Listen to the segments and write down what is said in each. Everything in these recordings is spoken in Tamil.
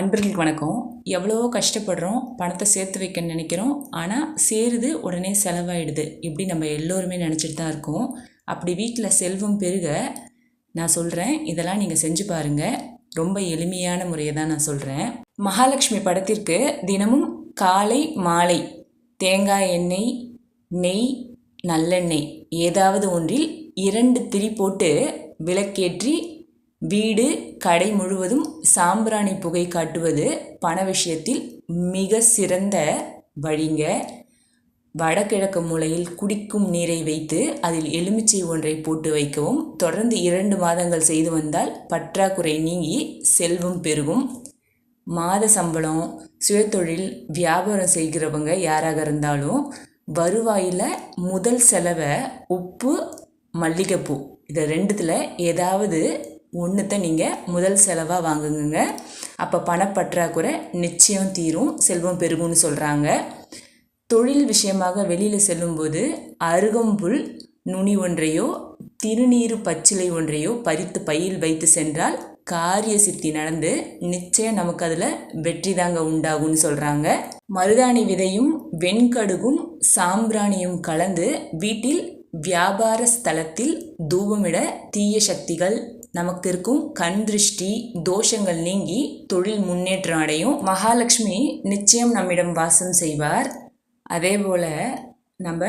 அன்பர்களுக்கு வணக்கம். எவ்வளோ கஷ்டப்படுறோம் பணத்தை சேர்த்து வைக்க நினைக்கிறோம் ஆனால் சேருது உடனே செலவாயிடுது. இப்படி நம்ம எல்லோருமே நினச்சிட்டு தான் இருக்கோம். அப்படி வீட்டில் செல்வம் பெருக நான் சொல்கிறேன் இதெல்லாம் நீங்கள் செஞ்சு பாருங்கள் ரொம்ப எளிமையான முறையை தான் நான் சொல்கிறேன் மகாலட்சுமி படத்திற்கு தினமும் காலை மாலை தேங்காய் எண்ணெய் நெய் நல்லெண்ணெய் ஏதாவது ஒன்றில் இரண்டு திரி போட்டு விளக்கேற்றி வீடு கடை முழுவதும் சாம்பிராணி புகை காட்டுவது பண விஷயத்தில் மிக சிறந்த வழிங்க. வடகிழக்கு மூலையில் குடிக்கும் நீரை வைத்து அதில் எலுமிச்சை ஒன்றை போட்டு வைக்கவும் தொடர்ந்து இரண்டு மாதங்கள் செய்து வந்தால் பற்றாக்குறை நீங்கி செல்வம் பெருகும். மாத சம்பளம் சுயதொழில் வியாபாரம் செய்கிறவங்க யாராக இருந்தாலும் வருவாயில் முதல் செலவை உப்பு மல்லிகைப்பூ. இதை ரெண்டுத்தில் ஏதாவது ஒன்றுத்தை நீங்கள் முதல் செலவாக வாங்குங்க அப்போ பணப்பற்றாக்குறை நிச்சயம் தீரும் செல்வம் பெருகும்னு சொல்கிறாங்க தொழில் விஷயமாக வெளியில் செல்லும்போது அருகம்புல் நுனி ஒன்றையோ திருநீர் பச்சிலை ஒன்றையோ பறித்து பையில் வைத்து சென்றால் காரிய சித்தி நடந்து நிச்சயம் நமக்கு அதில் வெற்றி தாங்க உண்டாகும்னு சொல்கிறாங்க மருதாணி விதையும் வெண்கடுகும் சாம்பிராணியும் கலந்து வீட்டில் வியாபார ஸ்தலத்தில் தூபமிட தீய சக்திகள் நமக்கு இருக்கும் கண் திருஷ்டி தோஷங்கள் நீங்கி தொழில் முன்னேற்றம் அடையும். மகாலட்சுமி நிச்சயம் நம்மிடம் வாசம் செய்வார். அதே போல் நம்ம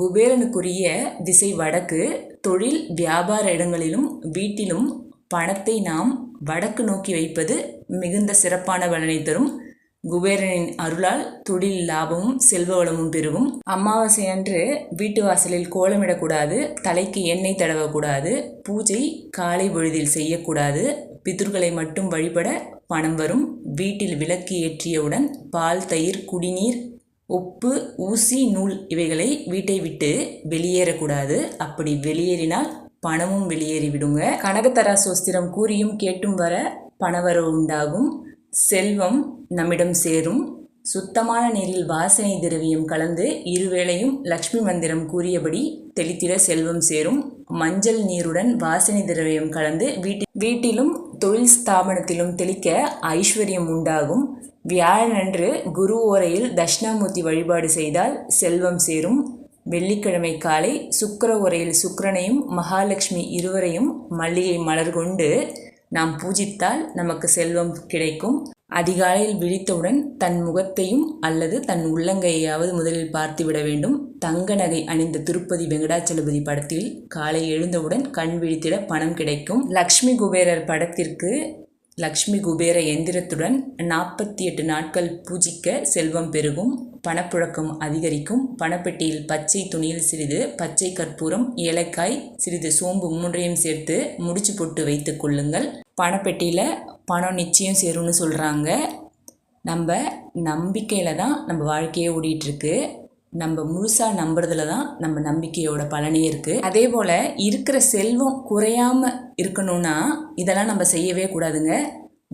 குபேரனுக்குரிய திசை வடக்கு தொழில் வியாபார இடங்களிலும் வீட்டிலும் பணத்தை நாம் வடக்கு நோக்கி வைப்பது மிகுந்த சிறப்பான பலனை தரும். குபேரனின் அருளால் தொழில் லாபமும் செல்வ வளமும் பெருகும். அமாவாசை அன்று வீட்டு வாசலில் கோலமிடக்கூடாது தலைக்கு எண்ணெய் தடவக்கூடாது பூஜை காலை பொழுதில் செய்யக்கூடாது. பிதுர்களை மட்டும் வழிபட பணம் வரும். வீட்டில் விளக்கு ஏற்றியவுடன் பால் தயிர் குடிநீர் உப்பு ஊசி நூல் இவைகளை வீட்டை விட்டு வெளியேறக்கூடாது. அப்படி வெளியேறினால் பணமும் வெளியேறிவிடுங்க. கனகத்தரா சோஸ்திரம் கூறியும் கேட்டும் வர பணவரவு உண்டாகும். செல்வம் நம்மிடம் சேரும். சுத்தமான நீரில் வாசனை திரவியம் கலந்து இருவேளையும் லக்ஷ்மி மந்திரம் கூறியபடி தெளித்திட செல்வம் சேரும். மஞ்சள் நீருடன் வாசனை திரவியம் கலந்து வீட்டில் வீட்டிலும் தொழில் ஸ்தாபனத்திலும் தெளிக்க ஐஸ்வர்யம் உண்டாகும். வியாழனன்று குரு ஓரையில் தட்சிணாமூர்த்தி வழிபாடு செய்தால் செல்வம் சேரும். வெள்ளிக்கிழமை காலை சுக்கர உரையில் சுக்கரனையும் மகாலட்சுமி இருவரையும் மல்லிகை மலர் கொண்டு நாம் பூஜித்தால் நமக்கு செல்வம் கிடைக்கும். அதிகாலையில் விழித்தவுடன் தன் முகத்தையும் அல்லது தன் உள்ளங்கையாவது முதலில் பார்த்துவிட வேண்டும். தங்க நகை அணிந்த திருப்பதி வெங்கடாச்சலபதி படத்தில் காலை எழுந்தவுடன் கண் விழித்திட பணம் கிடைக்கும். லக்ஷ்மி குபேரர் படத்திற்கு லக்ஷ்மி குபேர எந்திரத்துடன் நாற்பத்தி எட்டு நாட்கள் பூஜிக்க செல்வம் பெருகும். பணப்புழக்கம் அதிகரிக்கும். பணப்பெட்டியில் பச்சை துணியில் சிறிது பச்சை கற்பூரம் ஏலக்காய் சிறிது சோம்பு மூன்றையும் சேர்த்து முடிச்சு போட்டு வைத்து கொள்ளுங்கள். பணப்பெட்டியில் பணம் நிச்சயம் சேரும்னு சொல்கிறாங்க நம்ம நம்பிக்கையில் தான் நம்ம வாழ்க்கையே ஓடிட்டுருக்கு நம்ம முழுசாக நம்புறதுல தான் நம்ம நம்பிக்கையோட பலனே இருக்குது அதே போல் இருக்கிற செல்வம் குறையாமல் இருக்கணும்னா இதெல்லாம் நம்ம செய்யவே கூடாதுங்க.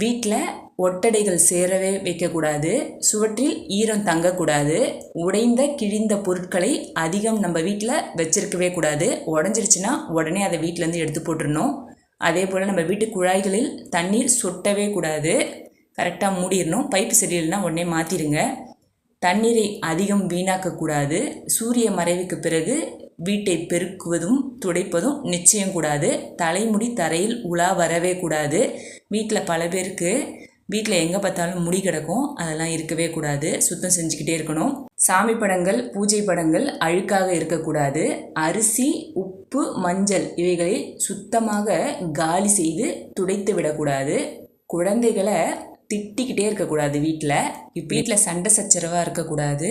வீட்டில் ஒட்டடைகள் சேரவே வைக்கக்கூடாது சுவற்றில் ஈரம் தங்கக்கூடாது உடைந்த கிழிந்த பொருட்களை அதிகம் நம்ம வீட்டில் வச்சிருக்கவே கூடாது. உடஞ்சிருச்சுன்னா உடனே அதை வீட்டிலேருந்து எடுத்து போட்டுடணும் அதே போல் நம்ம வீட்டு குழாய்களில் தண்ணீர் சொட்டவே கூடாது. கரெக்டாக மூடிடணும் பைப்பு சரியில்லைன்னா உடனே மாற்றிடுங்க தண்ணீரை அதிகம் வீணாக்கக்கூடாது சூரிய மறைவுக்கு பிறகு வீட்டை பெருக்குவதும் துடைப்பதும் நிச்சயம் கூடாது. தலைமுடி தரையில் உலா வரவே கூடாது. வீட்டில் பல பேருக்கு வீட்டில் எங்கே பார்த்தாலும் முடி கிடக்கும். அதெல்லாம் இருக்கவே கூடாது. சுத்தம் செஞ்சுக்கிட்டே இருக்கணும். சாமி படங்கள் பூஜை படங்கள் அழுக்காக இருக்கக்கூடாது அரிசி உப்பு மஞ்சள் இவைகளை சுத்தமாக காலி செய்து துடைத்து விடக்கூடாது குழந்தைகளை திட்டிக்கிட்டே இருக்கக்கூடாது வீட்டில் இப்போ வீட்டில் சண்டை சச்சரவாக இருக்கக்கூடாது.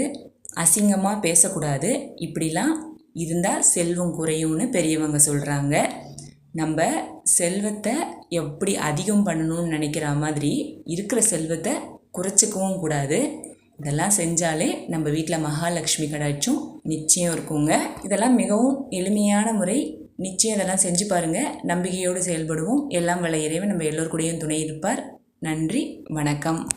அசிங்கமாக பேசக்கூடாது. இப்படிலாம் இருந்தால் செல்வம் குறையும்னு பெரியவங்க சொல்கிறாங்க நம்ம செல்வத்தை எப்படி அதிகம் பண்ணணும்னு நினைக்கிற மாதிரி இருக்கிற செல்வத்தை குறைச்சிக்கவும் கூடாது. இதெல்லாம் செஞ்சாலே நம்ம வீட்டில் மகாலட்சுமி கடாச்சும் நிச்சயம் இருக்குங்க. இதெல்லாம் மிகவும் எளிமையான முறை நிச்சயம் இதெல்லாம் செஞ்சு பாருங்கள் நம்பிக்கையோடு செயல்படுவோம். எல்லாம் வல்ல இறைவன் நம்ம எல்லோருக்கூடையும் துணை இருப்பார். நன்றி வணக்கம்.